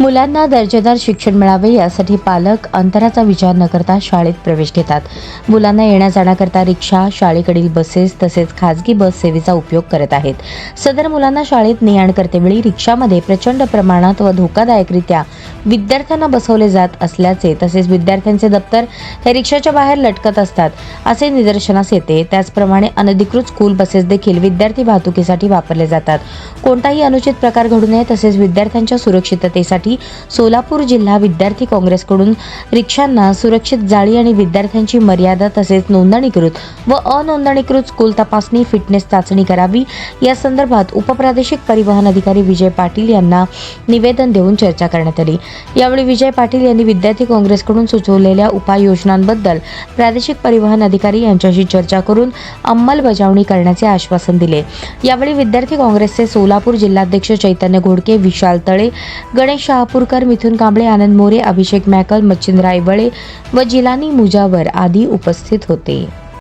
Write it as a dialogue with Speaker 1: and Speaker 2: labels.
Speaker 1: मुलांना दर्जेदार शिक्षण मिळावे यासाठी पालक अंतराचा विचार न करता शाळेत प्रवेश घेतात. मुलांना येण्या जाण्याकरता रिक्षा शाळेकडील बसेस तसेच खाजगी बस सेवेचा उपयोग करत आहेत. सदर मुलांना शाळेत ने आण करतेवेळी रिक्षामध्ये प्रचंड प्रमाणात व धोकादायकरित्या विद्यार्थ्यांना बसवले जात असल्याचे तसेच विद्यार्थ्यांचे दप्तर हे रिक्षाच्या बाहेर लटकत असतात असे निदर्शनास येते. त्याचप्रमाणे अनधिकृत स्कूल बसेस देखील विद्यार्थी वाहतुकीसाठी वापरले जातात. कोणताही अनुचित प्रकार घडू नये तसेच विद्यार्थ्यांच्या सुरक्षिततेसाठी सोलापूर जिल्हा विद्यार्थी काँग्रेसकडून रिक्षांना सुरक्षित जाळी आणि विद्यार्थ्यांची मर्यादा तसेच नोंदणीकृत व अनोंदणीकृत स्कूल तपासणी फिटनेस चाचणी करावी या संदर्भात उपप्रादेशिक परिवहन अधिकारी विजय पाटील यांना निवेदन देऊन चर्चा करण्यात आली. यावेळी विजय पाटील यांनी विद्यार्थी काँग्रेसकडून सुचवलेल्या उपाययोजनांबद्दल प्रादेशिक परिवहन अधिकारी यांच्याशी चर्चा करून अंमलबजावणी करण्याचे आश्वासन दिले. यावेळी विद्यार्थी काँग्रेसचे सोलापूर जिल्हाध्यक्ष चैतन्य घोडके विशाल तळे गणेश शहापूरकर मिथुन कांबळे आनंद मोरे अभिषेक मॅकल मच्छिंद्र आयवळे व जिलानी मुजावर आदी उपस्थित होते.